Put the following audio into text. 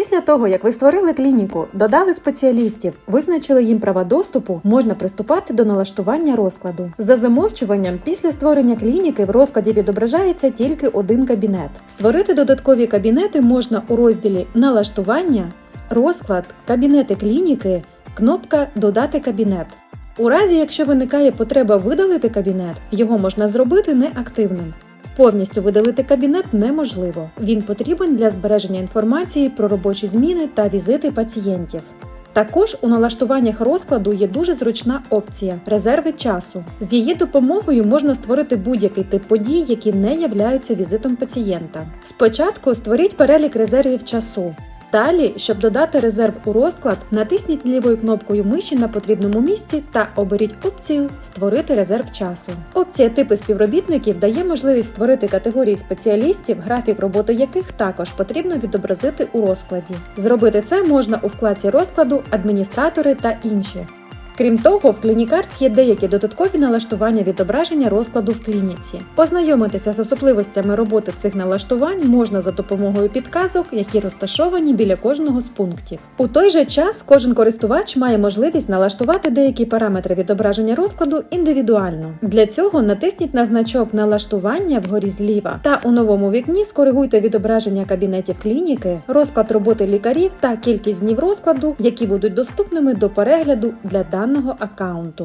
Після того, як ви створили клініку, додали спеціалістів, визначили їм права доступу, можна приступати до налаштування розкладу. За замовчуванням, після створення клініки в розкладі відображається тільки один кабінет. Створити додаткові кабінети можна у розділі Налаштування, розклад, кабінети клініки, кнопка Додати кабінет. У разі, якщо виникає потреба видалити кабінет, його можна зробити неактивним. Повністю видалити кабінет неможливо. Він потрібен для збереження інформації про робочі зміни та візити пацієнтів. Також у налаштуваннях розкладу є дуже зручна опція резерви часу. З її допомогою можна створити будь-який тип подій, які не являються візитом пацієнта. Спочатку створіть перелік резервів часу. Далі, щоб додати резерв у розклад, натисніть лівою кнопкою миші на потрібному місці та оберіть опцію Створити резерв часу. Опція типи співробітників дає можливість створити категорії спеціалістів, графік роботи яких також потрібно відобразити у розкладі. Зробити це можна у вкладці розкладу Адміністратори та інші. Крім того, в клінікарці є деякі додаткові налаштування відображення розкладу в клініці. Ознайомитися з особливостями роботи цих налаштувань можна за допомогою підказок, які розташовані біля кожного з пунктів. У той же час кожен користувач має можливість налаштувати деякі параметри відображення розкладу індивідуально. Для цього натисніть на значок налаштування вгорі зліва та у новому вікні скоригуйте відображення кабінетів клініки, розклад роботи лікарів та кількість днів розкладу, які будуть доступними до перегляду для ਅਨਹ ਅਕਾਊਂਟ